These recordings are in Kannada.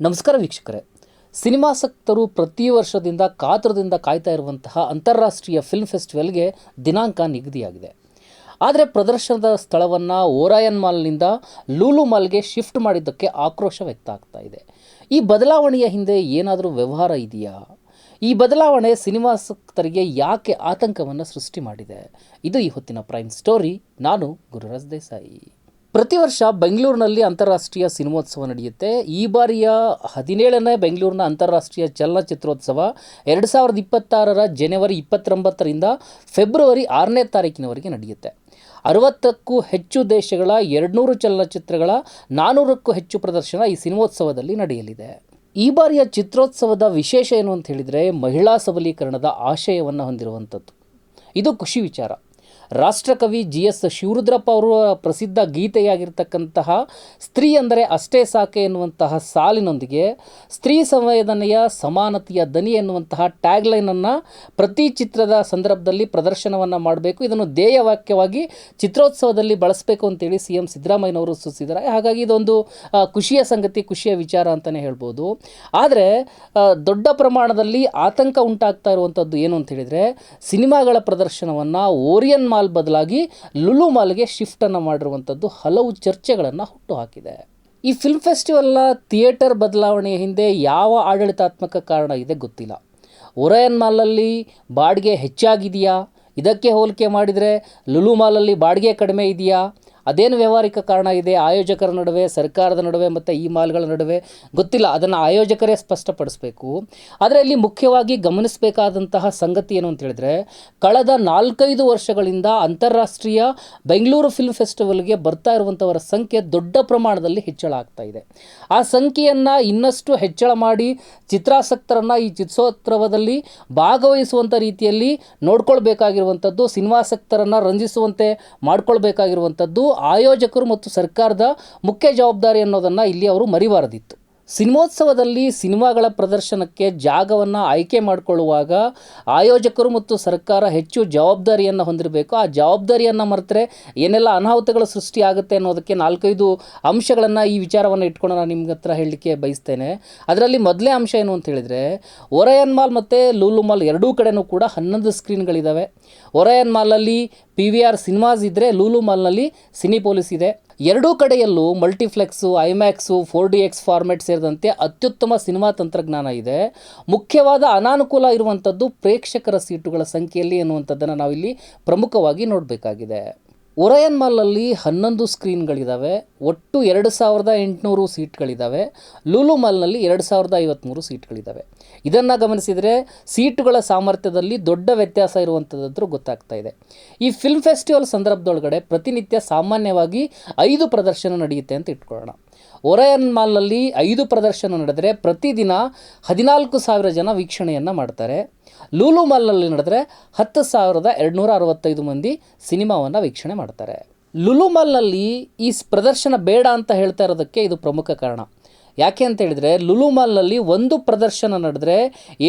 ನಮಸ್ಕಾರ ವೀಕ್ಷಕರೇ. ಸಿನಿಮಾಸಕ್ತರು ಪ್ರತಿ ವರ್ಷದಿಂದ ಕಾತರದಿಂದ ಕಾಯ್ತಾ ಇರುವಂತಹ ಅಂತಾರಾಷ್ಟ್ರೀಯ ಫಿಲ್ಮ್ ಫೆಸ್ಟಿವಲ್ಗೆ ದಿನಾಂಕ ನಿಗದಿಯಾಗಿದೆ. ಆದರೆ ಪ್ರದರ್ಶನದ ಸ್ಥಳವನ್ನು ಓರಾಯನ್ ಮಾಲ್ನಿಂದ ಲೂಲು ಮಾಲ್ಗೆ ಶಿಫ್ಟ್ ಮಾಡಿದ್ದಕ್ಕೆ ಆಕ್ರೋಶ ವ್ಯಕ್ತ ಆಗ್ತಾ ಇದೆ. ಈ ಬದಲಾವಣೆಯ ಹಿಂದೆ ಏನಾದರೂ ವ್ಯವಹಾರ ಇದೆಯಾ? ಈ ಬದಲಾವಣೆ ಸಿನಿಮಾಸಕ್ತರಿಗೆ ಯಾಕೆ ಆತಂಕವನ್ನು ಸೃಷ್ಟಿ ಮಾಡಿದೆ? ಇದು ಈ ಹೊತ್ತಿನ ಪ್ರೈಮ್ ಸ್ಟೋರಿ ನಾನು ಗುರುರಾಜ್ ದೇಸಾಯಿ. ಪ್ರತಿ ವರ್ಷ ಬೆಂಗಳೂರಿನಲ್ಲಿ ಅಂತಾರಾಷ್ಟ್ರೀಯ ಸಿನಿಮೋತ್ಸವ ನಡೆಯುತ್ತೆ. ಈ ಬಾರಿಯ ಹದಿನೇಳನೇ ಬೆಂಗಳೂರಿನ ಅಂತಾರಾಷ್ಟ್ರೀಯ ಚಲನಚಿತ್ರೋತ್ಸವ ಎರಡು ಸಾವಿರದ ಇಪ್ಪತ್ತಾರರ ಜನವರಿ ಇಪ್ಪತ್ತೊಂಬತ್ತರಿಂದ ಫೆಬ್ರವರಿ ಆರನೇ ತಾರೀಕಿನವರೆಗೆ ನಡೆಯುತ್ತೆ. ಅರವತ್ತಕ್ಕೂ ಹೆಚ್ಚು ದೇಶಗಳ ಎರಡುನೂರು ಚಲನಚಿತ್ರಗಳ ನಾನ್ನೂರಕ್ಕೂ ಹೆಚ್ಚು ಪ್ರದರ್ಶನ ಈ ಸಿನಿಮೋತ್ಸವದಲ್ಲಿ ನಡೆಯಲಿದೆ. ಈ ಬಾರಿಯ ಚಿತ್ರೋತ್ಸವದ ವಿಶೇಷ ಏನು ಅಂತ ಹೇಳಿದರೆ ಮಹಿಳಾ ಸಬಲೀಕರಣದ ಆಶಯವನ್ನು ಹೊಂದಿರುವಂಥದ್ದು. ಇದು ಖುಷಿ ವಿಚಾರ. ರಾಷ್ಟ್ರಕವಿ ಜಿ ಎಸ್ ಶಿವರುದ್ರಪ್ಪ ಅವರ ಪ್ರಸಿದ್ಧ ಗೀತೆಯಾಗಿರ್ತಕ್ಕಂತಹ ಸ್ತ್ರೀ ಅಂದರೆ ಅಷ್ಟೇ ಸಾಕೆ ಎನ್ನುವಂತಹ ಸಾಲಿನೊಂದಿಗೆ ಸ್ತ್ರೀ ಸಂವೇದನೆಯ ಸಮಾನತೆಯ ದನಿ ಎನ್ನುವಂತಹ ಟ್ಯಾಗ್ಲೈನನ್ನು ಪ್ರತಿ ಚಿತ್ರದ ಸಂದರ್ಭದಲ್ಲಿ ಪ್ರದರ್ಶನವನ್ನು ಮಾಡಬೇಕು. ಇದನ್ನು ಧ್ಯೇಯವಾಕ್ಯವಾಗಿ ಚಿತ್ರೋತ್ಸವದಲ್ಲಿ ಬಳಸಬೇಕು ಅಂತೇಳಿ ಸಿ ಎಂ ಸಿದ್ದರಾಮಯ್ಯನವರು ಸೂಚಿಸಿದ್ದಾರೆ. ಹಾಗಾಗಿ ಇದೊಂದು ಖುಷಿಯ ಸಂಗತಿ, ಖುಷಿಯ ವಿಚಾರ ಅಂತಲೇ ಹೇಳ್ಬೋದು. ಆದರೆ ದೊಡ್ಡ ಪ್ರಮಾಣದಲ್ಲಿ ಆತಂಕ ಉಂಟಾಗ್ತಾ ಇರುವಂಥದ್ದು ಏನು ಅಂತ ಹೇಳಿದರೆ, ಸಿನಿಮಾಗಳ ಪ್ರದರ್ಶನವನ್ನು ಓರಿಯನ್ ಮಾಲ್ ಬದಲಾಗಿ ಲುಲು ಮಾಲ್ಗೆ ಶಿಫ್ಟನ್ನು ಮಾಡಿರುವಂಥದ್ದು ಹಲವು ಚರ್ಚೆಗಳನ್ನು ಹುಟ್ಟುಹಾಕಿದೆ. ಈ ಫಿಲ್ಮ್ ಫೆಸ್ಟಿವಲ್ನ ಥಿಯೇಟರ್ ಬದಲಾವಣೆಯ ಹಿಂದೆ ಯಾವ ಆಡಳಿತಾತ್ಮಕ ಕಾರಣ ಇದೆ ಗೊತ್ತಿಲ್ಲ. ಒರಯನ್ ಮಾಲಲ್ಲಿ ಬಾಡಿಗೆ ಹೆಚ್ಚಾಗಿದೆಯಾ? ಇದಕ್ಕೆ ಹೋಲಿಕೆ ಮಾಡಿದರೆ ಲುಲು ಮಾಲಲ್ಲಿ ಬಾಡಿಗೆ ಕಡಿಮೆ ಇದೆಯಾ? ಅದೇನು ವ್ಯಾವಹಾರಿಕ ಕಾರಣ ಇದೆ? ಆಯೋಜಕರ ನಡುವೆ, ಸರ್ಕಾರದ ನಡುವೆ ಮತ್ತು ಈ ಮಾಲ್ಗಳ ನಡುವೆ? ಗೊತ್ತಿಲ್ಲ. ಅದನ್ನು ಆಯೋಜಕರೇ ಸ್ಪಷ್ಟಪಡಿಸಬೇಕು. ಆದರೆ ಇಲ್ಲಿ ಮುಖ್ಯವಾಗಿ ಗಮನಿಸಬೇಕಾದಂತಹ ಸಂಗತಿ ಏನು ಅಂತ ಹೇಳಿದ್ರೆ, ಕಳೆದ ನಾಲ್ಕೈದು ವರ್ಷಗಳಿಂದ ಅಂತಾರಾಷ್ಟ್ರೀಯ ಬೆಂಗಳೂರು ಫಿಲ್ಮ್ ಫೆಸ್ಟಿವಲ್ಗೆ ಬರ್ತಾ ಇರುವಂಥವರ ಸಂಖ್ಯೆ ದೊಡ್ಡ ಪ್ರಮಾಣದಲ್ಲಿ ಹೆಚ್ಚಳ ಆಗ್ತಾ ಇದೆ. ಆ ಸಂಖ್ಯೆಯನ್ನು ಇನ್ನಷ್ಟು ಹೆಚ್ಚಳ ಮಾಡಿ ಚಿತ್ರಾಸಕ್ತರನ್ನು ಈ ಚಿತ್ರೋತ್ಸವದಲ್ಲಿ ಭಾಗವಹಿಸುವಂಥ ರೀತಿಯಲ್ಲಿ ನೋಡ್ಕೊಳ್ಬೇಕಾಗಿರುವಂಥದ್ದು ಸಿನಿಮಾಸಕ್ತರನ್ನು ರಂಜಿಸುವಂತೆ ಮಾಡ್ಕೊಳ್ಬೇಕಾಗಿರುವಂಥದ್ದು ಆಯೋಜಕರು ಮತ್ತು ಸರ್ಕಾರದ ಮುಖ್ಯ ಜವಾಬ್ದಾರಿ ಅನ್ನೋದನ್ನು ಇಲ್ಲಿ ಅವರು ಮರಿಬಾರದಿತ್ತು. ಸಿನಿಮೋತ್ಸವದಲ್ಲಿ ಸಿನಿಮಾಗಳ ಪ್ರದರ್ಶನಕ್ಕೆ ಜಾಗವನ್ನು ಆಯ್ಕೆ ಮಾಡಿಕೊಳ್ಳುವಾಗ ಆಯೋಜಕರು ಮತ್ತು ಸರ್ಕಾರ ಹೆಚ್ಚು ಜವಾಬ್ದಾರಿಯನ್ನು ಹೊಂದಿರಬೇಕು. ಆ ಜವಾಬ್ದಾರಿಯನ್ನು ಮರೆತರೆ ಏನೆಲ್ಲ ಅನಾಹುತಗಳು ಸೃಷ್ಟಿಯಾಗುತ್ತೆ ಅನ್ನೋದಕ್ಕೆ ನಾಲ್ಕೈದು ಅಂಶಗಳನ್ನು ಈ ವಿಚಾರವನ್ನು ಇಟ್ಕೊಂಡು ನಾನು ನಿಮ್ಗೆ ಹತ್ರ ಹೇಳಲಿಕ್ಕೆ ಬಯಸ್ತೇನೆ. ಅದರಲ್ಲಿ ಮೊದಲೇ ಅಂಶ ಏನು ಅಂತ ಹೇಳಿದರೆ ಒರಯನ್ ಮಾಲ್ ಮತ್ತು ಲೂಲು ಮಾಲ್ ಎರಡೂ ಕಡೆನೂ ಕೂಡ ಹನ್ನೊಂದು ಸ್ಕ್ರೀನ್ಗಳಿದ್ದಾವೆ ಒರಯನ್ ಮಾಲಲ್ಲಿ ಪಿ ವಿ ಆರ್ ಸಿನಿಮಾಸ್ ಇದ್ದರೆ ಲೂಲು ಮಾಲ್ನಲ್ಲಿ ಸಿನಿಪೋಲಿಸ್ ಇದೆ. ಎರಡೂ ಕಡೆಯಲ್ಲೂ multiplex IMAX, four D X format ಸೇರಿದಂತೆ ಅತ್ಯುತ್ತಮ ಸಿನಿಮಾ ತಂತ್ರಜ್ಞಾನ ಇದೆ. ಮುಖ್ಯವಾದ ಅನಾನುಕೂಲ ಇರುವಂಥದ್ದು ಪ್ರೇಕ್ಷಕರ ಸೀಟುಗಳ ಸಂಖ್ಯೆಯಲ್ಲಿ ಎನ್ನುವಂಥದ್ದನ್ನು ನಾವಿಲ್ಲಿ ಪ್ರಮುಖವಾಗಿ ನೋಡಬೇಕಾಗಿದೆ. ಒರಯನ್ ಮಾಲಲ್ಲಿ ಹನ್ನೊಂದು ಸ್ಕ್ರೀನ್ಗಳಿದ್ದಾವೆ ಒಟ್ಟು ಎರಡು ಸಾವಿರದ ಎಂಟುನೂರು ಸೀಟ್ಗಳಿದ್ದಾವೆ ಲೂಲು ಮಾಲ್ನಲ್ಲಿ ಎರಡು ಸಾವಿರದ ಐವತ್ತ್ಮೂರು ಸೀಟ್ಗಳಿದ್ದಾವೆ ಇದನ್ನು ಗಮನಿಸಿದರೆ ಸೀಟುಗಳ ಸಾಮರ್ಥ್ಯದಲ್ಲಿ ದೊಡ್ಡ ವ್ಯತ್ಯಾಸ ಇರುವಂಥದ್ದಾದರೂ ಗೊತ್ತಾಗ್ತಾ ಇದೆ. ಈ ಫಿಲ್ಮ್ ಫೆಸ್ಟಿವಲ್ ಸಂದರ್ಭದೊಳಗಡೆ ಪ್ರತಿನಿತ್ಯ ಸಾಮಾನ್ಯವಾಗಿ ಐದು ಪ್ರದರ್ಶನ ನಡೆಯುತ್ತೆ ಅಂತ ಇಟ್ಕೊಳ್ಳೋಣ. ಒರಯನ್ ಮಾಲ್ನಲ್ಲಿ ಐದು ಪ್ರದರ್ಶನ ನಡೆದರೆ ಪ್ರತಿದಿನ ಹದಿನಾಲ್ಕು ಸಾವಿರ ಜನ ವೀಕ್ಷಣೆಯನ್ನು ಮಾಡ್ತಾರೆ. ಲೂಲು ಮಾಲ್ನಲ್ಲಿ ನಡೆದರೆ ಹತ್ತು ಸಾವಿರದ ಎರಡುನೂರ ಅರವತ್ತೈದು ಮಂದಿ ಸಿನಿಮಾವನ್ನು ವೀಕ್ಷಣೆ ಮಾಡ್ತಾರೆ. ಲುಲು ಮಾಲ್ನಲ್ಲಿ ಈ ಪ್ರದರ್ಶನ ಬೇಡ ಅಂತ ಹೇಳ್ತಾ ಇರೋದಕ್ಕೆ ಇದು ಪ್ರಮುಖ ಕಾರಣ. ಯಾಕೆ ಅಂತ ಹೇಳಿದರೆ ಲುಲು ಮಾಲ್ನಲ್ಲಿ ಒಂದು ಪ್ರದರ್ಶನ ನಡೆದ್ರೆ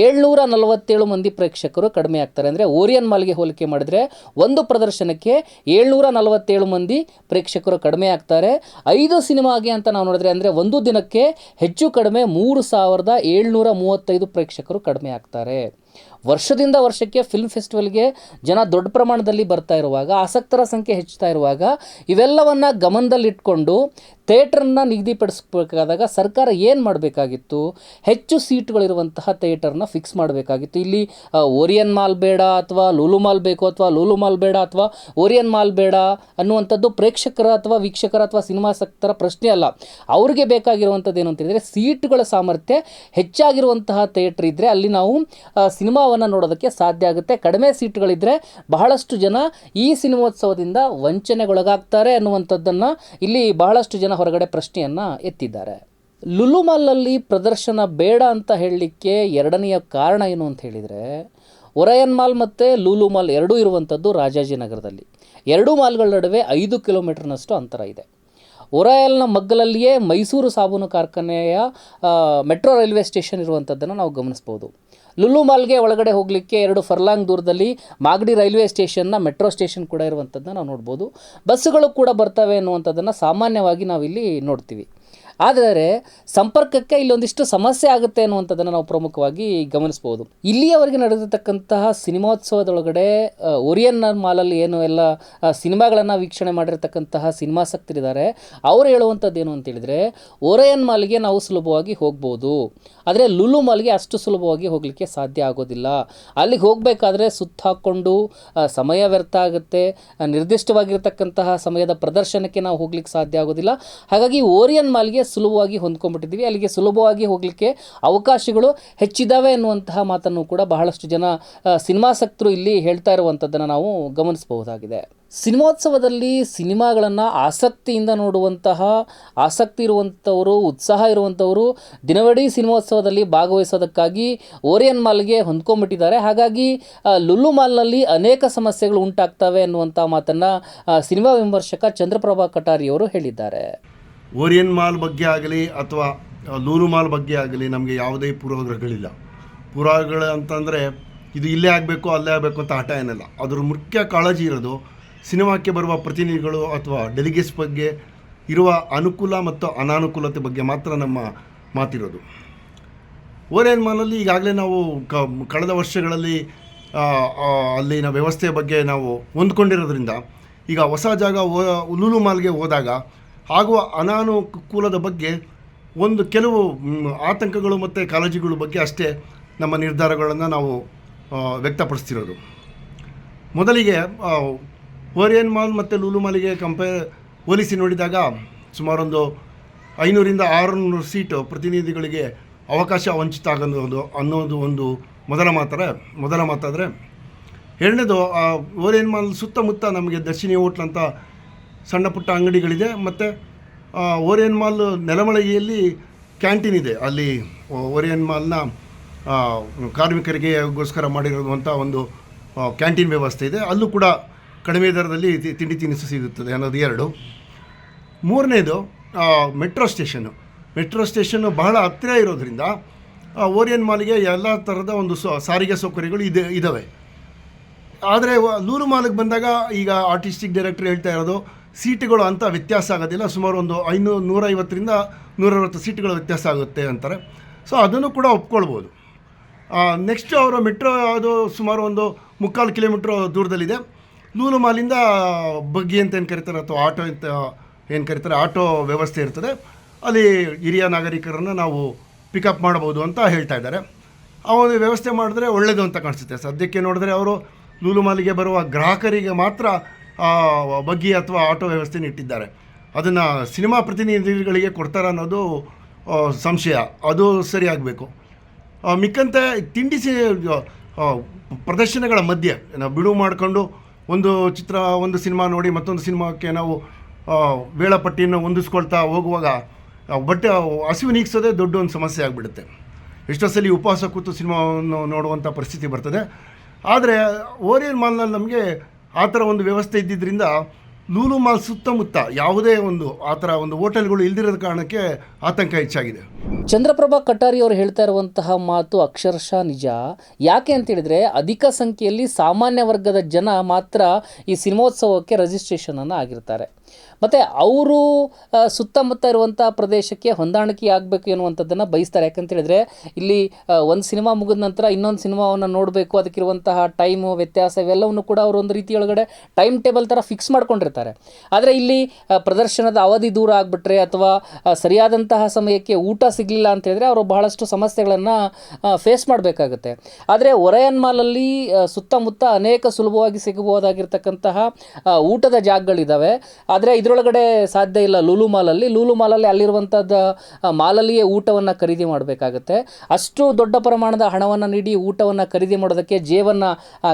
ಏಳ್ನೂರ ನಲವತ್ತೇಳು ಮಂದಿ ಪ್ರೇಕ್ಷಕರು ಕಡಿಮೆ ಆಗ್ತಾರೆ. ಅಂದರೆ ಓರಿಯನ್ ಮಾಲ್ಗೆ ಹೋಲಿಕೆ ಮಾಡಿದರೆ ಒಂದು ಪ್ರದರ್ಶನಕ್ಕೆ ಏಳ್ನೂರ ನಲವತ್ತೇಳು ಮಂದಿ ಪ್ರೇಕ್ಷಕರು ಕಡಿಮೆ ಆಗ್ತಾರೆ. ಐದು ಸಿನಿಮಾಗೆ ಅಂತ ನಾವು ನೋಡಿದ್ರೆ ಅಂದರೆ ಒಂದು ದಿನಕ್ಕೆ ಹೆಚ್ಚು ಕಡಿಮೆ ಮೂರು ಸಾವಿರದ ಏಳ್ನೂರ ಮೂವತ್ತೈದು ಪ್ರೇಕ್ಷಕರು ಕಡಿಮೆ ಆಗ್ತಾರೆ. ವರ್ಷದಿಂದ ವರ್ಷಕ್ಕೆ ಫಿಲ್ಮ್ ಫೆಸ್ಟಿವಲ್ಗೆ ಜನ ದೊಡ್ಡ ಪ್ರಮಾಣದಲ್ಲಿ ಬರ್ತಾ ಇರುವಾಗ, ಆಸಕ್ತರ ಸಂಖ್ಯೆ ಹೆಚ್ಚುತ್ತಾ ಇರುವಾಗ, ಇವೆಲ್ಲವನ್ನು ಗಮನದಲ್ಲಿಟ್ಕೊಂಡು ಥಿಯೇಟರ್ನ ನಿಗದಿಪಡಿಸಬೇಕಾದಾಗ ಸರ್ಕಾರ ಏನು ಮಾಡಬೇಕಾಗಿತ್ತು? ಹೆಚ್ಚು ಸೀಟ್ಗಳಿರುವಂತಹ ಥಿಯೇಟರ್ನ ಫಿಕ್ಸ್ ಮಾಡಬೇಕಾಗಿತ್ತು. ಇಲ್ಲಿ ಓರಿಯನ್ ಮಾಲ್ ಬೇಡ ಅಥವಾ ಲೂಲು ಮಾಲ್ ಬೇಕು ಅಥವಾ ಲೂಲು ಮಾಲ್ ಬೇಡ ಅಥವಾ ಓರಿಯನ್ ಮಾಲ್ ಬೇಡ ಅನ್ನುವಂಥದ್ದು ಪ್ರೇಕ್ಷಕರ ಅಥವಾ ವೀಕ್ಷಕರ ಅಥವಾ ಸಿನಿಮಾಸಕ್ತರ ಪ್ರಶ್ನೆ ಅಲ್ಲ. ಅವ್ರಿಗೆ ಬೇಕಾಗಿರುವಂಥದ್ದು ಏನು ಅಂತ ಹೇಳಿದರೆ, ಸೀಟುಗಳ ಸಾಮರ್ಥ್ಯ ಹೆಚ್ಚಾಗಿರುವಂತಹ ಥಿಯೇಟರ್ ಇದ್ದರೆ ಅಲ್ಲಿ ನಾವು ಸಿನಿಮಾವನ್ನು ನೋಡೋದಕ್ಕೆ ಸಾಧ್ಯ ಆಗುತ್ತೆ. ಕಡಿಮೆ ಸೀಟುಗಳಿದ್ದರೆ ಬಹಳಷ್ಟು ಜನ ಈ ಸಿನಿಮೋತ್ಸವದಿಂದ ವಂಚನೆಗೊಳಗಾಗ್ತಾರೆ ಅನ್ನುವಂಥದ್ದನ್ನು ಇಲ್ಲಿ ಬಹಳಷ್ಟು ಜನ ಹೊರಗಡೆ ಪ್ರಶ್ನೆಯನ್ನು ಎತ್ತಿದ್ದಾರೆ. ಲುಲುಮಾಲಲ್ಲಿ ಪ್ರದರ್ಶನ ಬೇಡ ಅಂತ ಹೇಳಲಿಕ್ಕೆ ಎರಡನೆಯ ಕಾರಣ ಏನು ಅಂತ ಹೇಳಿದರೆ ಒರಯನ್ ಮಾಲ್ ಮತ್ತು ಲೂಲು ಮಾಲ್ ಎರಡೂ ಇರುವಂಥದ್ದು ರಾಜಾಜಿನಗರದಲ್ಲಿ. ಎರಡೂ ಮಾಲ್ಗಳ ನಡುವೆ ಐದು ಕಿಲೋಮೀಟರ್ನಷ್ಟು ಅಂತರ ಇದೆ. ಒರಯಲ್ನ ಮಗ್ಗಲಲ್ಲಿಯೇ ಮೈಸೂರು ಸಾಬೂನು ಕಾರ್ಖಾನೆಯ ಮೆಟ್ರೋ ರೈಲ್ವೆ ಸ್ಟೇಷನ್ ಇರುವಂಥದ್ದನ್ನು ನಾವು ಗಮನಿಸ್ಬೋದು. ಲುಲು ಮಾಲ್ಗೆ ಒಳಗಡೆ ಹೋಗಲಿಕ್ಕೆ ಎರಡು ಫರ್ಲಾಂಗ್ ದೂರದಲ್ಲಿ ಮಾಗಡಿ ರೈಲ್ವೆ ಸ್ಟೇಷನ್ನ ಮೆಟ್ರೋ ಸ್ಟೇಷನ್ ಕೂಡ ಇರುವಂಥದ್ದನ್ನ ನಾವು ನೋಡ್ಬೋದು. ಬಸ್ಸುಗಳು ಕೂಡ ಬರ್ತವೆ ಅನ್ನುವಂಥದ್ದನ್ನು ಸಾಮಾನ್ಯವಾಗಿ ನಾವಿಲ್ಲಿ ನೋಡ್ತೀವಿ. ಆದರೆ ಸಂಪರ್ಕಕ್ಕೆ ಇಲ್ಲೊಂದಿಷ್ಟು ಸಮಸ್ಯೆ ಆಗುತ್ತೆ ಅನ್ನುವಂಥದ್ದನ್ನು ನಾವು ಪ್ರಮುಖವಾಗಿ ಗಮನಿಸ್ಬೋದು. ಇಲ್ಲಿಯವರೆಗೆ ನಡೆದಿರ್ತಕ್ಕಂತಹ ಸಿನಿಮೋತ್ಸವದೊಳಗಡೆ ಆ, ಓರಿಯನ್ ಮಾಲಲ್ಲಿ ಏನು ಎಲ್ಲ ಸಿನಿಮಾಗಳನ್ನು ವೀಕ್ಷಣೆ ಮಾಡಿರ್ತಕ್ಕಂತಹ ಸಿನಿಮಾಸಕ್ತರಿದ್ದಾರೆ ಅವ್ರು ಹೇಳುವಂಥದ್ದು ಏನು ಅಂತೇಳಿದರೆ ಒರಯನ್ ಮಾಲ್ಗೆ ನಾವು ಸುಲಭವಾಗಿ ಹೋಗ್ಬೋದು. ಆದರೆ ಲುಲು ಮಾಲ್ಗೆ ಅಷ್ಟು ಸುಲಭವಾಗಿ ಹೋಗಲಿಕ್ಕೆ ಸಾಧ್ಯ ಆಗೋದಿಲ್ಲ. ಅಲ್ಲಿಗೆ ಹೋಗಬೇಕಾದ್ರೆ ಸುತ್ತ ಹಾಕ್ಕೊಂಡು ಸಮಯ ವ್ಯರ್ಥ ಆಗುತ್ತೆ. ನಿರ್ದಿಷ್ಟವಾಗಿರ್ತಕ್ಕಂತಹ ಸಮಯದ ಪ್ರದರ್ಶನಕ್ಕೆ ನಾವು ಹೋಗ್ಲಿಕ್ಕೆ ಸಾಧ್ಯ ಆಗೋದಿಲ್ಲ. ಹಾಗಾಗಿ ಓರಿಯನ್ ಮಾಲ್ಗೆ ಸುಲಭವಾಗಿ ಹೊಂದ್ಕೊಂಡ್ಬಿಟ್ಟಿದ್ದೀವಿ. ಅಲ್ಲಿಗೆ ಸುಲಭವಾಗಿ ಹೋಗಲಿಕ್ಕೆ ಅವಕಾಶಗಳು ಹೆಚ್ಚಿದ್ದಾವೆ ಎನ್ನುವಂತಹ ಮಾತನ್ನು ಕೂಡ ಬಹಳಷ್ಟು ಜನ ಸಿನಿಮಾಸಕ್ತರು ಇಲ್ಲಿ ಹೇಳ್ತಾ ಇರುವಂಥದ್ದನ್ನು ನಾವು ಗಮನಿಸಬಹುದಾಗಿದೆ. ಸಿನಿಮೋತ್ಸವದಲ್ಲಿ ಸಿನಿಮಾಗಳನ್ನು ಆಸಕ್ತಿಯಿಂದ ನೋಡುವಂತಹ, ಆಸಕ್ತಿ ಇರುವಂಥವರು ಉತ್ಸಾಹ ಇರುವಂಥವರು ದಿನವಿಡೀ ಸಿನಿಮೋತ್ಸವದಲ್ಲಿ ಭಾಗವಹಿಸೋದಕ್ಕಾಗಿ ಓರಿಯನ್ ಮಾಲ್ಗೆ ಹೊಂದ್ಕೊಂಡ್ಬಿಟ್ಟಿದ್ದಾರೆ. ಹಾಗಾಗಿ ಲುಲ್ಲು ಲುಲು ಮಾಲ್ನಲ್ಲಿ ಅನೇಕ ಸಮಸ್ಯೆಗಳು ಉಂಟಾಗ್ತವೆ ಅನ್ನುವಂಥ ಮಾತನ್ನು ಸಿನಿಮಾ ವಿಮರ್ಶಕ ಚಂದ್ರಪ್ರಭಾ ಕಟಾರಿಯವರು ಹೇಳಿದ್ದಾರೆ. ಓರಿಯನ್ ಮಾಲ್ ಬಗ್ಗೆ ಆಗಲಿ ಅಥವಾ ಲೂಲು ಮಾಲ್ ಬಗ್ಗೆ ಆಗಲಿ ನಮಗೆ ಯಾವುದೇ ಪೂರ್ವಗ್ರಹಗಳಿಲ್ಲ. ಪೂರ್ವಗ್ರಹಗಳು ಅಂತಂದರೆ ಇದು ಇಲ್ಲೇ ಆಗಬೇಕು, ಅಲ್ಲೇ ಆಗಬೇಕು ಅಂತ ಆಟ ಏನಿಲ್ಲ. ಅದ್ರ ಮುಖ್ಯ ಕಾಳಜಿ ಇರೋದು ಸಿನಿಮಾಕ್ಕೆ ಬರುವ ಪ್ರತಿನಿಧಿಗಳು ಅಥವಾ ಡೆಲಿಗೇಟ್ಸ್ ಬಗ್ಗೆ ಇರುವ ಅನುಕೂಲ ಮತ್ತು ಅನಾನುಕೂಲತೆ ಬಗ್ಗೆ ಮಾತ್ರ ನಮ್ಮ ಮಾತಿರೋದು. ಓರಿಯನ್ ಮಾಲಲ್ಲಿ ಈಗಾಗಲೇ ನಾವು ಕಳೆದ ವರ್ಷಗಳಲ್ಲಿ ಅಲ್ಲಿನ ವ್ಯವಸ್ಥೆಯ ಬಗ್ಗೆ ನಾವು ಹೊಂದ್ಕೊಂಡಿರೋದ್ರಿಂದ ಈಗ ಹೊಸ ಜಾಗ ಓ, ಲೂಲು ಮಾಲ್ಗೆ ಹೋದಾಗ ಆಗುವ ಅನಾನುಕೂಲದ ಬಗ್ಗೆ ಒಂದು ಕೆಲವು ಆತಂಕಗಳು ಮತ್ತು ಕಾಳಜಿಗಳ ಬಗ್ಗೆ ಅಷ್ಟೇ ನಮ್ಮ ನಿರ್ಧಾರಗಳನ್ನು ನಾವು ವ್ಯಕ್ತಪಡಿಸ್ತಿರೋದು. ಮೊದಲಿಗೆ ಓರಿಯನ್ ಮಾಲ್ ಮತ್ತು ಲೂಲು ಮಾಲಿಗೆ ಕಂಪೇರ್ ಹೋಲಿಸಿ ನೋಡಿದಾಗ ಸುಮಾರೊಂದು ಐನೂರಿಂದ ಆರುನೂರು ಸೀಟು ಪ್ರತಿನಿಧಿಗಳಿಗೆ ಅವಕಾಶ ವಂಚಿತ ಆಗೋದು ಅನ್ನೋದು ಒಂದು ಮೊದಲ ಮಾತರ. ಮೊದಲ ಮಾತಾದರೆ, ಎರಡನೇದು ಓರಿಯನ್ ಮಾಲ್ ಸುತ್ತಮುತ್ತ ನಮಗೆ ದರ್ಶಿನಿ ಹೋಟ್ಲ್ ಅಂತ ಸಣ್ಣ ಪುಟ್ಟ ಅಂಗಡಿಗಳಿದೆ, ಮತ್ತು ಓರಿಯನ್ ಮಾಲ್ ನೆಲಮಳಗಿಯಲ್ಲಿ ಕ್ಯಾಂಟೀನ್ ಇದೆ. ಅಲ್ಲಿ ಓರಿಯನ್ ಮಾಲ್ನ ಕಾರ್ಮಿಕರಿಗೆಗೋಸ್ಕರ ಮಾಡಿರುವಂಥ ಒಂದು ಕ್ಯಾಂಟೀನ್ ವ್ಯವಸ್ಥೆ ಇದೆ. ಅಲ್ಲೂ ಕೂಡ ಕಡಿಮೆ ದರದಲ್ಲಿ ತಿಂಡಿ ತಿನಿಸು ಸಿಗುತ್ತದೆ ಅನ್ನೋದು ಎರಡು. ಮೂರನೇದು ಮೆಟ್ರೋ ಸ್ಟೇಷನ್ನು ಮೆಟ್ರೋ ಸ್ಟೇಷನ್ನು ಬಹಳ ಹತ್ತಿರ ಇರೋದರಿಂದ ಓರಿಯನ್ ಮಾಲಿಗೆ ಎಲ್ಲ ಥರದ ಒಂದು ಸಾರಿಗೆ ಸೌಕರ್ಯಗಳು ಇದೆ ಇದ್ದಾವೆ ಆದರೆ, ಲೂರು ಮಾಲಿಗೆ ಬಂದಾಗ ಈಗ ಆರ್ಟಿಸ್ಟಿಕ್ ಡೈರೆಕ್ಟರ್ ಹೇಳ್ತಾ ಇರೋದು ಸೀಟುಗಳು ಅಂತ ವ್ಯತ್ಯಾಸ ಆಗೋದಿಲ್ಲ. ಸುಮಾರು ಒಂದು ಐನೂರು, ನೂರೈವತ್ತರಿಂದ ನೂರೈವತ್ತು ಸೀಟುಗಳು ವ್ಯತ್ಯಾಸ ಆಗುತ್ತೆ ಅಂತಾರೆ. ಸೊ ಅದನ್ನು ಕೂಡ ಒಪ್ಕೊಳ್ಬೋದು. ನೆಕ್ಸ್ಟ್ ಅವರು ಮೆಟ್ರೋ ಅದು ಸುಮಾರು ಒಂದು ಮುಕ್ಕಾಲು ಕಿಲೋಮೀಟ್ರ್ ದೂರದಲ್ಲಿದೆ. ಲೂಲು ಮಾಲಿಂದ ಬಗ್ಗಿ ಅಂತ ಏನು ಕರೀತಾರೆ ಅಥವಾ ಆಟೋ ಅಂತ ಏನು ಕರೀತಾರೆ, ಆಟೋ ವ್ಯವಸ್ಥೆ ಇರ್ತದೆ. ಅಲ್ಲಿ ಹಿರಿಯ ನಾಗರಿಕರನ್ನು ನಾವು ಪಿಕಪ್ ಮಾಡ್ಬೋದು ಅಂತ ಹೇಳ್ತಾ ಇದ್ದಾರೆ. ಆ ಒಂದು ವ್ಯವಸ್ಥೆ ಮಾಡಿದ್ರೆ ಒಳ್ಳೆಯದು ಅಂತ ಕಾಣಿಸುತ್ತೆ. ಸದ್ಯಕ್ಕೆ ನೋಡಿದ್ರೆ ಅವರು ಲೂಲು ಮಾಲಿಗೆ ಬರುವ ಗ್ರಾಹಕರಿಗೆ ಮಾತ್ರ ಬಗ್ಗಿ ಅಥವಾ ಆಟೋ ವ್ಯವಸ್ಥೆನ ಇಟ್ಟಿದ್ದಾರೆ. ಅದನ್ನು ಸಿನಿಮಾ ಪ್ರತಿನಿಧಿಗಳಿಗೆ ಕೊಡ್ತಾರೆ ಅನ್ನೋದು ಸಂಶಯ. ಅದು ಸರಿಯಾಗಬೇಕು. ಮಿಕ್ಕಂತೆ ತಿಂಡಿ ಸಿ ಪ್ರದರ್ಶನಗಳ ಮಧ್ಯೆ ನಾವು ಬಿಡುವು ಮಾಡಿಕೊಂಡು ಒಂದು ಚಿತ್ರ, ಒಂದು ಸಿನಿಮಾ ನೋಡಿ ಮತ್ತೊಂದು ಸಿನಿಮಾಕ್ಕೆ ನಾವು ವೇಳಾಪಟ್ಟಿಯನ್ನು ಹೊಂದಿಸ್ಕೊಳ್ತಾ ಹೋಗುವಾಗ ಬಟ್ಟೆ ಹಸಿವು ನೀಗಿಸೋದೇ ದೊಡ್ಡ ಒಂದು ಸಮಸ್ಯೆ ಆಗಿಬಿಡುತ್ತೆ. ಎಷ್ಟೋ ಸಲ ಉಪವಾಸ ಕೂತು ಸಿನಿಮಾವನ್ನು ನೋಡುವಂಥ ಪರಿಸ್ಥಿತಿ ಬರ್ತದೆ. ಆದರೆ, ಓರಿಯನ್ ಮಾಲ್ನಲ್ಲಿ ನಮಗೆ ಆ ಥರ ಒಂದು ವ್ಯವಸ್ಥೆ ಇದ್ದಿದ್ದರಿಂದ ಲೂಲು ಮಾಲ್ ಸುತ್ತಮುತ್ತ ಯಾವುದೇ ಒಂದು ಆ ಥರ ಒಂದು ಹೋಟೆಲ್ಗಳು ಇಲ್ದಿರೋದ ಕಾರಣಕ್ಕೆ ಆತಂಕ ಹೆಚ್ಚಾಗಿದೆ. ಚಂದ್ರಪ್ರಭಾ ಕಟಾರಿ ಅವರು ಹೇಳ್ತಾ ಇರುವಂತಹ ಮಾತು ಅಕ್ಷರಶಃ ನಿಜ. ಯಾಕೆ ಅಂತ ಹೇಳಿದ್ರೆ ಅಧಿಕ ಸಂಖ್ಯೆಯಲ್ಲಿ ಸಾಮಾನ್ಯ ವರ್ಗದ ಜನ ಮಾತ್ರ ಈ ಸಿನಿಮೋತ್ಸವಕ್ಕೆ ರಿಜಿಸ್ಟ್ರೇಷನ್ ಅನ್ನು ಆಗಿರ್ತಾರೆ. ಮತ್ತು ಅವರು ಸುತ್ತಮುತ್ತ ಇರುವಂಥ ಪ್ರದೇಶಕ್ಕೆ ಹೊಂದಾಣಿಕೆ ಆಗಬೇಕು ಎನ್ನುವಂಥದ್ದನ್ನು ಬಯಸ್ತಾರೆ. ಯಾಕಂತ ಹೇಳಿದ್ರೆ ಇಲ್ಲಿ ಒಂದು ಸಿನಿಮಾ ಮುಗಿದ ನಂತರ ಇನ್ನೊಂದು ಸಿನಿಮಾವನ್ನು ನೋಡಬೇಕು. ಅದಕ್ಕಿರುವಂತಹ ಟೈಮು ವ್ಯತ್ಯಾಸ ಇವೆಲ್ಲವನ್ನು ಕೂಡ ಅವರು ಒಂದು ರೀತಿಯೊಳಗಡೆ ಟೈಮ್ ಟೇಬಲ್ ಥರ ಫಿಕ್ಸ್ ಮಾಡ್ಕೊಂಡಿರ್ತಾರೆ. ಆದರೆ ಇಲ್ಲಿ ಪ್ರದರ್ಶನದ ಅವಧಿ ದೂರ ಆಗಿಬಿಟ್ರೆ ಅಥವಾ ಸರಿಯಾದಂತಹ ಸಮಯಕ್ಕೆ ಊಟ ಸಿಗಲಿಲ್ಲ ಅಂತ ಹೇಳಿದ್ರೆ ಅವರು ಬಹಳಷ್ಟು ಸಮಸ್ಯೆಗಳನ್ನು ಫೇಸ್ ಮಾಡಬೇಕಾಗುತ್ತೆ. ಆದರೆ ಒರಯನ್ ಮಾಲಲ್ಲಿ ಸುತ್ತಮುತ್ತ ಅನೇಕ ಸುಲಭವಾಗಿ ಸಿಗಬಹುದಾಗಿರ್ತಕ್ಕಂತಹ ಊಟದ ಜಾಗಗಳಿದ್ದಾವೆ ಆದರೆ ಇದರೊಳಗಡೆ ಸಾಧ್ಯ ಇಲ್ಲ ಲೂಲು ಮಾಲಲ್ಲಿ. ಲೂಲು ಮಾಲಲ್ಲಿ ಅಲ್ಲಿರುವಂಥದ್ದು ಮಾಲಲ್ಲಿಯೇ ಊಟವನ್ನು ಖರೀದಿ ಮಾಡಬೇಕಾಗತ್ತೆ. ಅಷ್ಟು ದೊಡ್ಡ ಪ್ರಮಾಣದ ಹಣವನ್ನು ನೀಡಿ ಊಟವನ್ನು ಖರೀದಿ ಮಾಡೋದಕ್ಕೆ ಜೇವನ್ನು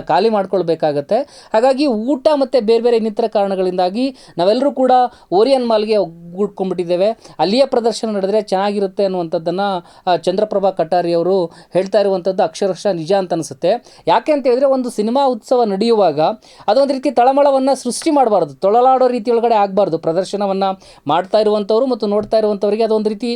ಖಾಲಿ ಮಾಡ್ಕೊಳ್ಬೇಕಾಗತ್ತೆ. ಹಾಗಾಗಿ ಊಟ ಮತ್ತು ಬೇರೆ ಬೇರೆ ಇನ್ನಿತರ ಕಾರಣಗಳಿಂದಾಗಿ ನಾವೆಲ್ಲರೂ ಕೂಡ ಓರಿಯನ್ ಮಾಲ್ಗೆ ಒಗ್ಗೂಡ್ಕೊಂಡ್ಬಿಟ್ಟಿದ್ದೇವೆ ಅಲ್ಲಿಯೇ ಪ್ರದರ್ಶನ ನಡೆದರೆ ಚೆನ್ನಾಗಿರುತ್ತೆ ಅನ್ನುವಂಥದ್ದನ್ನು ಚಂದ್ರಪ್ರಭಾ ಕಟಾರಿ ಅವರು ಹೇಳ್ತಾ ಇರುವಂಥದ್ದು ಅಕ್ಷರಶಃ ನಿಜ ಅಂತ ಅನಿಸುತ್ತೆ. ಯಾಕೆ ಅಂತ ಹೇಳಿದ್ರೆ ಒಂದು ಸಿನಿಮಾ ಉತ್ಸವ ನಡೆಯುವಾಗ ಅದೊಂದು ರೀತಿ ತಳಮಳವನ್ನು ಸೃಷ್ಟಿ ಮಾಡಬಾರ್ದು. ತೊಳಲಾಡೋ ರೀತಿಯೊಳಗಡೆ ಆಗಬಾರ್ದು. ಪ್ರದರ್ಶನವನ್ನು ಮಾಡ್ತಾ ಇರುವಂಥವ್ರು ಮತ್ತು ನೋಡ್ತಾ ಇರುವಂಥವರಿಗೆ ಅದೊಂದು ರೀತಿ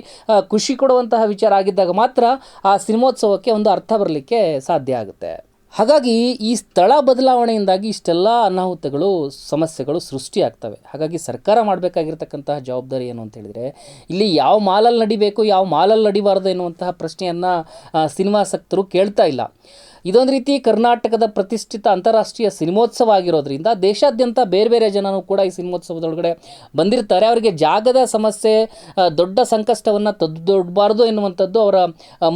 ಖುಷಿ ಕೊಡುವಂತಹ ವಿಚಾರ ಆಗಿದ್ದಾಗ ಮಾತ್ರ ಆ ಸಿನಿಮೋತ್ಸವಕ್ಕೆ ಒಂದು ಅರ್ಥ ಬರಲಿಕ್ಕೆ ಸಾಧ್ಯ ಆಗುತ್ತೆ. ಹಾಗಾಗಿ ಈ ಸ್ಥಳ ಬದಲಾವಣೆಯಿಂದಾಗಿ ಇಷ್ಟೆಲ್ಲ ಅನಾಹುತಗಳು, ಸಮಸ್ಯೆಗಳು ಸೃಷ್ಟಿಯಾಗ್ತವೆ ಹಾಗಾಗಿ ಸರ್ಕಾರ ಮಾಡಬೇಕಾಗಿರ್ತಕ್ಕಂತಹ ಜವಾಬ್ದಾರಿ ಏನು ಅಂತ ಹೇಳಿದರೆ, ಇಲ್ಲಿ ಯಾವ ಮಾಲಲ್ಲಿ ನಡಿಬೇಕು, ಯಾವ ಮಾಲಲ್ಲಿ ನಡಿಬಾರ್ದು ಎನ್ನುವಂತಹ ಪ್ರಶ್ನೆಯನ್ನು ಸಿನಿಮಾಸಕ್ತರು ಕೇಳ್ತಾ ಇಲ್ಲ. ಇದೊಂದು ರೀತಿ ಕರ್ನಾಟಕದ ಪ್ರತಿಷ್ಠಿತ ಅಂತಾರಾಷ್ಟ್ರೀಯ ಸಿನಿಮೋತ್ಸವ ಆಗಿರೋದ್ರಿಂದ ದೇಶಾದ್ಯಂತ ಬೇರೆ ಬೇರೆ ಜನನೂ ಕೂಡ ಈ ಸಿನಿಮೋತ್ಸವದೊಳಗಡೆ ಬಂದಿರ್ತಾರೆ. ಅವರಿಗೆ ಜಾಗದ ಸಮಸ್ಯೆ ದೊಡ್ಡ ಸಂಕಷ್ಟವನ್ನು ತದ್ದೊಡ್ಬಾರ್ದು ಎನ್ನುವಂಥದ್ದು ಅವರ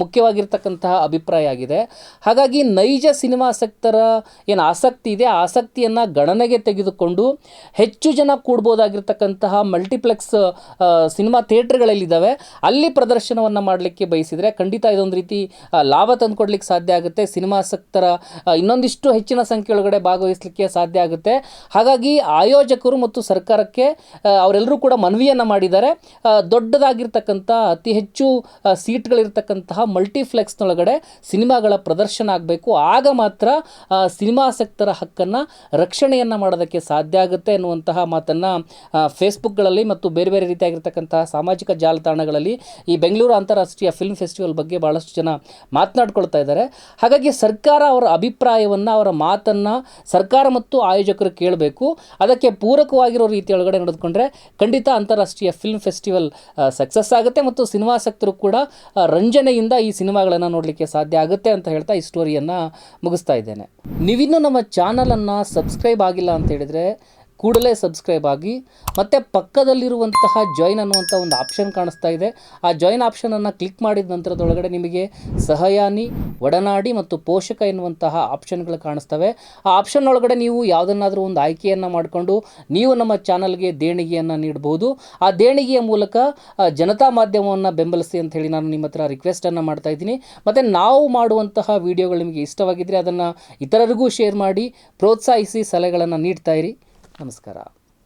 ಮುಖ್ಯವಾಗಿರ್ತಕ್ಕಂತಹ ಅಭಿಪ್ರಾಯ ಆಗಿದೆ. ಹಾಗಾಗಿ ನೈಜ ಸಿನಿಮಾಸಕ್ತರ ಏನು ಆಸಕ್ತಿ ಇದೆ ಆಸಕ್ತಿಯನ್ನು ಗಣನೆಗೆ ತೆಗೆದುಕೊಂಡು ಹೆಚ್ಚು ಜನ ಕೂಡ್ಬೋದಾಗಿರ್ತಕ್ಕಂತಹ ಮಲ್ಟಿಪ್ಲೆಕ್ಸ್ ಸಿನಿಮಾ ಥಿಯೇಟ್ರ್ಗಳಲ್ಲಿದ್ದಾವೆ. ಅಲ್ಲಿ ಪ್ರದರ್ಶನವನ್ನು ಮಾಡಲಿಕ್ಕೆ ಬಯಸಿದರೆ ಖಂಡಿತ ಇದೊಂದು ರೀತಿ ಲಾಭ ತಂದುಕೊಡ್ಲಿಕ್ಕೆ ಸಾಧ್ಯ ಆಗುತ್ತೆ. ಸಿನಿಮಾಸಕ್ತರ ಆ, ಇನ್ನೊಂದಿಷ್ಟು ಹೆಚ್ಚಿನ ಸಂಖ್ಯೆ ಒಳಗಡೆ ಭಾಗವಹಿಸಲಿಕ್ಕೆ ಸಾಧ್ಯ ಆಗುತ್ತೆ. ಹಾಗಾಗಿ ಆಯೋಜಕರು ಮತ್ತು ಸರ್ಕಾರಕ್ಕೆ ಅವರೆಲ್ಲರೂ ಕೂಡ ಮನವಿಯನ್ನು ಮಾಡಿದ್ದಾರೆ. ದೊಡ್ಡದಾಗಿರ್ತಕ್ಕಂಥ ಅತಿ ಹೆಚ್ಚು ಸೀಟ್ಗಳಿರ್ತಕ್ಕಂತಹ ಮಲ್ಟಿಫ್ಲೆಕ್ಸ್ನೊಳಗಡೆ ಸಿನಿಮಾಗಳ ಪ್ರದರ್ಶನ ಆಗಬೇಕು. ಆಗ ಮಾತ್ರ ಸಿನಿಮಾಸಕ್ತರ ಹಕ್ಕನ್ನು ರಕ್ಷಣೆಯನ್ನು ಮಾಡೋದಕ್ಕೆ ಸಾಧ್ಯ ಆಗುತ್ತೆ ಎನ್ನುವಂತಹ ಮಾತನ್ನು ಫೇಸ್ಬುಕ್ಗಳಲ್ಲಿ ಮತ್ತು ಬೇರೆ ಬೇರೆ ರೀತಿಯಾಗಿರ್ತಕ್ಕಂತಹ ಸಾಮಾಜಿಕ ಜಾಲತಾಣಗಳಲ್ಲಿ ಈ ಬೆಂಗಳೂರು ಅಂತಾರಾಷ್ಟ್ರೀಯ ಫಿಲ್ಮ್ ಫೆಸ್ಟಿವಲ್ ಬಗ್ಗೆ ಭಾಳಷ್ಟು ಜನ ಮಾತನಾಡ್ಕೊಳ್ತಾ ಇದ್ದಾರೆ. ಹಾಗಾಗಿ ಸರ್ಕಾರ ಅವರ ಅಭಿಪ್ರಾಯವನ್ನು, ಅವರ ಮಾತನ್ನು ಸರ್ಕಾರ ಮತ್ತು ಆಯೋಜಕರು ಕೇಳಬೇಕು. ಅದಕ್ಕೆ ಪೂರಕವಾಗಿರೋ ರೀತಿಯೊಳಗಡೆ ನಡೆದುಕೊಂಡ್ರೆ ಖಂಡಿತ ಅಂತಾರಾಷ್ಟ್ರೀಯ ಫಿಲ್ಮ್ ಫೆಸ್ಟಿವಲ್ ಸಕ್ಸಸ್ ಆಗುತ್ತೆ ಮತ್ತು ಸಿನಿಮಾಸಕ್ತರು ಕೂಡ ರಂಜನೆಯಿಂದ ಈ ಸಿನಿಮಾಗಳನ್ನು ನೋಡಲಿಕ್ಕೆ ಸಾಧ್ಯ ಆಗುತ್ತೆ ಅಂತ ಹೇಳ್ತಾ ಈ ಸ್ಟೋರಿಯನ್ನು ಮುಗಿಸ್ತಾ ಇದ್ದೇನೆ. ನೀವಿನ್ನೂ ನಮ್ಮ ಚಾನಲನ್ನು ಸಬ್ಸ್ಕ್ರೈಬ್ ಆಗಿಲ್ಲ ಅಂತ ಹೇಳಿದರೆ ಕೂಡಲೇ ಸಬ್ಸ್ಕ್ರೈಬ್ ಆಗಿ, ಮತ್ತು ಪಕ್ಕದಲ್ಲಿರುವಂತಹ ಜಾಯ್ನ್ ಅನ್ನುವಂಥ ಒಂದು ಆಪ್ಷನ್ ಕಾಣಿಸ್ತಾ ಇದೆ. ಆ ಜಾಯ್ನ್ ಆಪ್ಷನನ್ನು ಕ್ಲಿಕ್ ಮಾಡಿದ ನಂತರದೊಳಗಡೆ ನಿಮಗೆ ಸಹಯಾನಿ, ಒಡನಾಡಿ ಮತ್ತು ಪೋಷಕ ಎನ್ನುವಂತಹ ಆಪ್ಷನ್ಗಳು ಕಾಣಿಸ್ತವೆ. ಆ ಆಪ್ಷನ್ ಒಳಗಡೆ ನೀವು ಯಾವುದನ್ನಾದರೂ ಒಂದು ಆಯ್ಕೆಯನ್ನು ಮಾಡಿಕೊಂಡು, ನೀವು ನಮ್ಮ ಚಾನಲ್ಗೆ ದೇಣಿಗೆಯನ್ನು ನೀಡಬಹುದು ಆ ದೇಣಿಗೆಯ ಮೂಲಕ ಜನತಾ ಮಾಧ್ಯಮವನ್ನು ಬೆಂಬಲಿಸಿ ಅಂತ ಹೇಳಿ ನಾನು ನಿಮ್ಮ ಹತ್ರ ರಿಕ್ವೆಸ್ಟನ್ನು ಮಾಡ್ತಾ ಇದ್ದೀನಿ. ಮತ್ತು ನಾವು ಮಾಡುವಂತಹ ವಿಡಿಯೋಗಳು ನಿಮಗೆ ಇಷ್ಟವಾಗಿದ್ದರೆ ಅದನ್ನು ಇತರರಿಗೂ ಶೇರ್ ಮಾಡಿ, ಪ್ರೋತ್ಸಾಹಿಸಿ ಸಲಹೆಗಳನ್ನು ನೀಡ್ತಾ ಇರಿ. ನಮಸ್ಕಾರ.